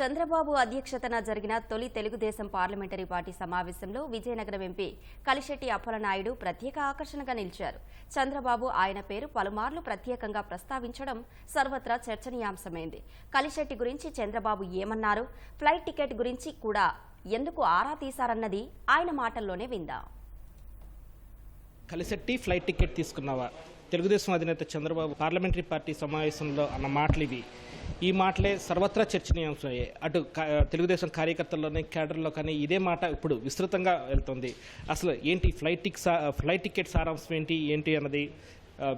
చంద్రబాబు అధ్యక్షతన జరిగిన తొలి తెలుగుదేశం పార్లమెంటరీ పార్టీ సమావేశంలో విజయనగరం ఎంపీ కలిశెట్టి అప్పలనాయుడు ప్రత్యేక ఆకర్షణగా నిలిచారు. చంద్రబాబు ఆయన పేరు పలుమార్లు ప్రత్యేకంగా ప్రస్తావించడం సర్వత్రా చర్చనీయాంశమైంది. కలిశెట్టి గురించి చంద్రబాబు ఏమన్నారు? ఫ్లైట్ టికెట్ గురించి కూడా ఎందుకు ఆరా తీశారన్నది ఆయన మాటల్లోనే విందాం. కలిసెట్టి ఫ్లైట్ టికెట్ తీసుకున్నావా? తెలుగుదేశం అధినేత చంద్రబాబు పార్లమెంటరీ పార్టీ సమావేశంలో అన్న మాటలు ఇవి. ఈ మాటలే సర్వత్రా చర్చనీయాంశమయ్యాయి. అటు తెలుగుదేశం కార్యకర్తల్లోనే కేడర్లో కానీ ఇదే మాట ఇప్పుడు విస్తృతంగా వెళ్తుంది. అసలు ఏంటి ఫ్లైట్ టిక్ ఫ్లైట్ టికెట్ సారాంశం ఏంటి ఏంటి అన్నది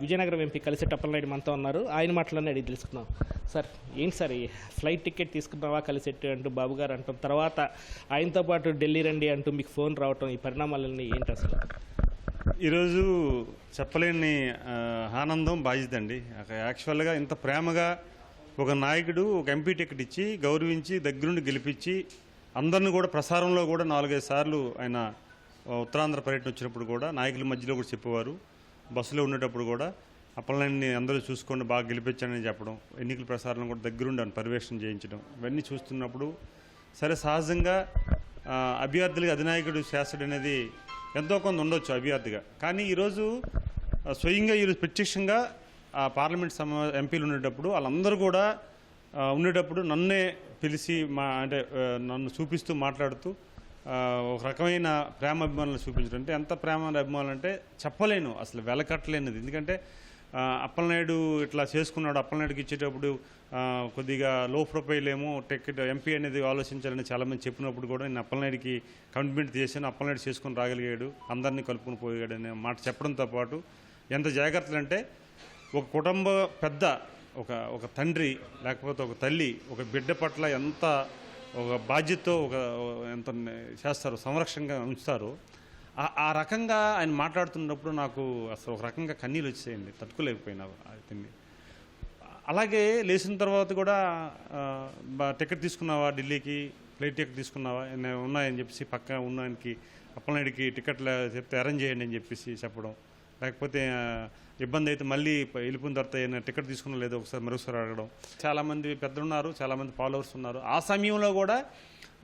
విజయనగరం ఎంపీ కలిసి టప్పలనాయుడు మనతో ఉన్నారు. ఆయన మాటలోనే అడిగి తెలుసుకున్నాం సార్ ఏంటి సార్ ఈ ఫ్లైట్ టికెట్ తీసుకున్నావా కలిసెట్టి అంటూ బాబు గారు అంటాం. తర్వాత ఆయనతో పాటు ఢిల్లీ రండి అంటూ మీకు ఫోన్ రావటం ఈ పరిణామాలన్నీ ఏంటి అసలు? ఈరోజు చెప్పలేని ఆనందం బాధ్యత అండి యాక్చువల్గా ఇంత ప్రేమగా ఒక నాయకుడు ఒక ఎంపీ టికెట్ ఇచ్చి గౌరవించి దగ్గరుండి గెలిపించి అందరిని కూడా ప్రసారంలో కూడా నాలుగైదు సార్లు ఆయన ఉత్తరాంధ్ర పర్యటన వచ్చినప్పుడు కూడా నాయకుల మధ్యలో కూడా చెప్పేవారు. బస్సులో ఉండేటప్పుడు కూడా అప్పలని అందరూ చూసుకొని బాగా గెలిపించానని చెప్పడం ఎన్నికల ప్రసారం కూడా దగ్గరుండి ఆయన పర్యవేక్షణ చేయించడం ఇవన్నీ చూస్తున్నప్పుడు సరే సహజంగా అభ్యర్థులకి అధినాయకుడు శాస్త్రుడు అనేది ఎంతో కొంత ఉండొచ్చు అభ్యర్థిగా. కానీ ఈరోజు స్వయంగా ఈరోజు ప్రత్యక్షంగా ఆ పార్లమెంట్ సమా ఎంపీలు ఉండేటప్పుడు వాళ్ళందరూ కూడా ఉండేటప్పుడు నన్నే పిలిచి మా అంటే నన్ను చూపిస్తూ మాట్లాడుతూ ఒక రకమైన ప్రేమాభిమానులు చూపించడం. అంటే ఎంత ప్రేమ అభిమానులు అంటే చెప్పలేను అసలు వెలకట్టలేనిది. ఎందుకంటే అప్పలనాయుడు ఇట్లా చేసుకున్నాడు. అప్పలనాయుడుకి ఇచ్చేటప్పుడు కొద్దిగా లో ప్రొఫైల్ ఏమో టికెట్ ఎంపీ అనేది ఆలోచించాలని చాలామంది చెప్పినప్పుడు కూడా నేను అప్పలనాయుడికి కమిట్మెంట్ చేశాను. అప్పలనాయుడు చేసుకుని రాగలిగాడు. అందరినీ కలుపుకుని పోయాడు అనే మాట చెప్పడంతో పాటు ఎంత జాగ్రత్తలు అంటే ఒక కుటుంబ పెద్ద ఒక ఒక తండ్రి లేకపోతే ఒక తల్లి ఒక బిడ్డ పట్ల ఎంత ఒక బాధ్యతతో ఒక ఎంత చేస్తారు సంరక్షణగా ఉంచుతారు ఆ- రకంగా ఆయన మాట్లాడుతున్నప్పుడు నాకు అసలు ఒక రకంగా కన్నీళ్ళు వచ్చేయండి తట్టుకోలేకపోయినా తిండి. అలాగే లేచిన తర్వాత కూడా బా- టికెట్ తీసుకున్నావా ఢిల్లీకి? ఫ్లైట్ టికెట్ తీసుకున్నావా? ఉన్నాయని చెప్పేసి పక్క ఉన్నానికి అప్పలనాయుడికి టికెట్లు చెప్తే అరేంజ్ చేయండి అని చెప్పేసి చెప్పడం. లేకపోతే ఇబ్బంది అయితే మళ్ళీ వెళ్ళిపోయిన తర్వాత ఏమైనా టికెట్ తీసుకున్న లేదో ఒకసారి మరొకసారి అడగడం. చాలామంది పెద్దలున్నారు చాలామంది ఫాలోవర్స్ ఉన్నారు. ఆ సమయంలో కూడా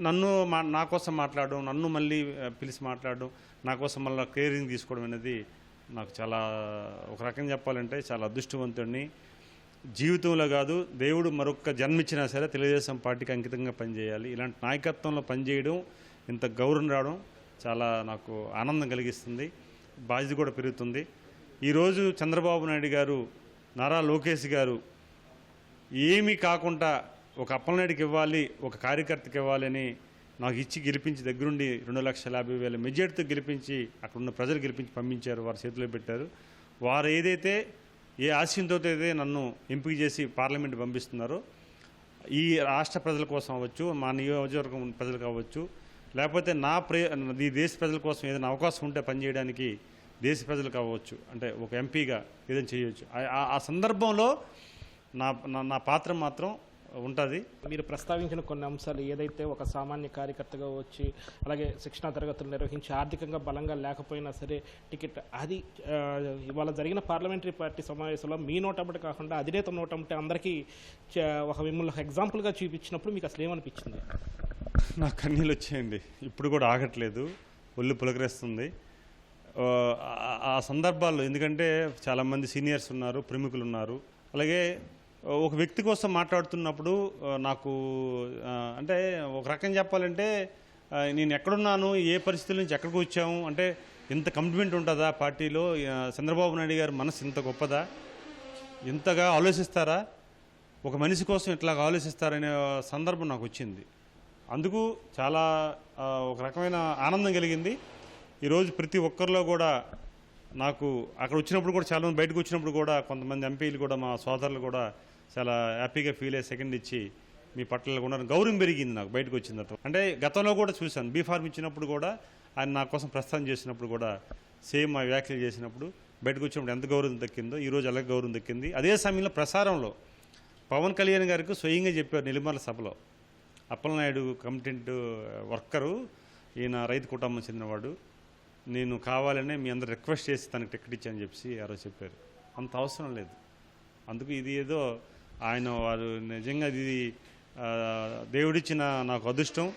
నన్ను మా నా కోసం మాట్లాడడం నన్ను మళ్ళీ పిలిచి మాట్లాడడం నా కోసం మళ్ళీ కేరింగ్ తీసుకోవడం అనేది నాకు చాలా ఒక రకంగా చెప్పాలంటే చాలా అదృష్టవంతుడిని. జీవితంలో కాదు దేవుడు మరొక జన్మిచ్చినా సరే తెలుగుదేశం పార్టీకి అంకితంగా పనిచేయాలి. ఇలాంటి నాయకత్వంలో పనిచేయడం ఇంత గౌరవం రావడం చాలా నాకు ఆనందం కలిగిస్తుంది. బాధ్యత కూడా పెరుగుతుంది. ఈరోజు చంద్రబాబు నాయుడు గారు నారా లోకేష్ గారు ఏమీ కాకుండా ఒక అప్పలనాయుడికి ఇవ్వాలి ఒక కార్యకర్తకి ఇవ్వాలని నాకు ఇచ్చి గెలిపించి దగ్గరుండి రెండు లక్షల యాభై వేల మెజార్టీతో గెలిపించి అక్కడున్న ప్రజలు గెలిపించి పంపించారు వారి చేతిలో పెట్టారు. వారు ఏదైతే ఏ ఆశయంతో అయితే నన్ను ఎంపిక చేసి పార్లమెంట్ పంపిస్తున్నారో ఈ రాష్ట్ర ప్రజల కోసం అవ్వచ్చు మా నియోజకవర్గం ప్రజలు కావచ్చు లేకపోతే నా ప్రే ఈ దేశ ప్రజల కోసం ఏదైనా అవకాశం ఉంటే పనిచేయడానికి దేశ ప్రజలు కావచ్చు అంటే ఒక ఎంపీగా ఏదైనా చేయవచ్చు ఆ- ఆ- సందర్భంలో నా నా- నా పాత్ర మాత్రం ఉంటుంది. మీరు ప్రస్తావించిన కొన్ని అంశాలు ఏదైతే ఒక సామాన్య కార్యకర్తగా వచ్చి అలాగే శిక్షణా తరగతులు నిర్వహించి ఆర్థికంగా బలంగా లేకపోయినా సరే టికెట్ అది ఇవాళ జరిగిన పార్లమెంటరీ పార్టీ సమావేశంలో మీ నోటమ్మటి కాకుండా అధినేత నోటమ్మటి అందరికీ ఒక మిమ్మల్ని ఎగ్జాంపుల్గా చూపించినప్పుడు మీకు అసలు ఏమనిపించింది? నాకు కన్నీళ్ళు వచ్చాయండి. ఇప్పుడు కూడా ఆగట్లేదు. ఒళ్ళు పులకరేస్తుంది. ఆ, సందర్భాల్లో ఎందుకంటే చాలామంది సీనియర్స్ ఉన్నారు ప్రముఖులు ఉన్నారు. అలాగే ఒక వ్యక్తి కోసం మాట్లాడుతున్నప్పుడు నాకు అంటే ఒక రకం చెప్పాలంటే నేను ఎక్కడున్నాను ఏ పరిస్థితుల నుంచి ఎక్కడికి వచ్చాము అంటే ఇంత కమిట్మెంట్ ఉంటుందా పార్టీలో? చంద్రబాబు నాయుడు గారి మనసు ఇంత గొప్పదా? ఇంతగా ఆలోచిస్తారా? ఒక మనిషి కోసం ఇట్లాగా ఆలోచిస్తారనే సందర్భం నాకు వచ్చింది. అందుకు చాలా ఒక రకమైన ఆనందం కలిగింది. ఈరోజు ప్రతి ఒక్కరిలో కూడా నాకు అక్కడ వచ్చినప్పుడు కూడా చాలా మంది బయటకు వచ్చినప్పుడు కూడా కొంతమంది ఎంపీలు కూడా మా సోదరులు కూడా చాలా హ్యాపీగా ఫీల్ అయ్యి సెకండ్ ఇచ్చి మీ పట్ల కూడా గౌరవం పెరిగింది నాకు బయటకు వచ్చిన తర్వాత. అంటే గతంలో కూడా చూశాను. బీ ఫార్మ్ ఇచ్చినప్పుడు కూడా ఆయన నా కోసం ప్రస్థానం చేసినప్పుడు కూడా సేమ్ ఆ వ్యాఖ్యలు చేసినప్పుడు బయటకు వచ్చినప్పుడు ఎంత గౌరవం దక్కిందో ఈరోజు అలాగే గౌరవం దక్కింది. అదే సమయంలో ప్రసారంలో పవన్ కళ్యాణ్ గారికి స్వయంగా చెప్పారు నిలిమర్ల సభలో. Appalanaidu committed worker. ఈయన రైతు కుటుంబం చెందినవాడు. నేను కావాలనే మీ అందరు రిక్వెస్ట్ చేసి తనకి టికెట్ ఇచ్చాను చెప్పి రోజు చెప్పారు. అంత అవసరం లేదు. అందుకు ఇది ఏదో ఆయన వారు నిజంగా ఇది దేవుడిచ్చిన నాకు అదృష్టం.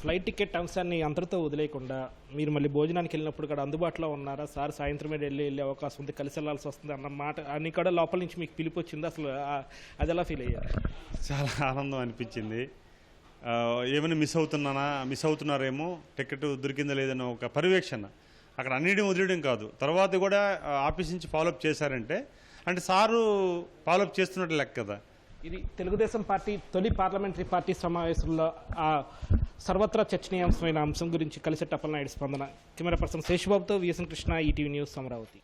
ఫ్లైట్ టికెట్ అంశాన్ని అంతటితో వదిలేయకుండా మీరు మళ్ళీ భోజనానికి వెళ్ళినప్పుడు కూడా అందుబాటులో ఉన్నారా? సార్ సాయంత్రమే వెళ్ళి వెళ్ళే అవకాశం ఉంది కలిసి వెళ్ళాల్సి వస్తుంది అన్న మాట అన్ని కూడా లోపల నుంచి మీకు పిలిపి వచ్చింది. అసలు అది ఎలా ఫీల్ అయ్యారు? చాలా ఆనందం అనిపించింది. ఏమైనా మిస్ అవుతున్నానా మిస్ అవుతున్నారేమో టికెట్ దొరికిందా లేదన్న ఒక పర్యవేక్షణ. అక్కడ అన్నిటిని వదిలేయడం కాదు. తర్వాత కూడా ఆఫీస్ నుంచి ఫాలోఅప్ చేశారంటే అంటే సారు ఫాలోఅప్ చేస్తున్నట్టు లెక్క కదా. ఇది తెలుగుదేశం పార్టీ తొలి పార్లమెంటరీ పార్టీ సమావేశంలో సర్వత్రా చర్చనీయాంశమైన అంశం గురించి కలిసి టప్పలనాయుడు స్పందన. Camera person శేషుబాబుతో VSN Krishna ETV news Amaravati.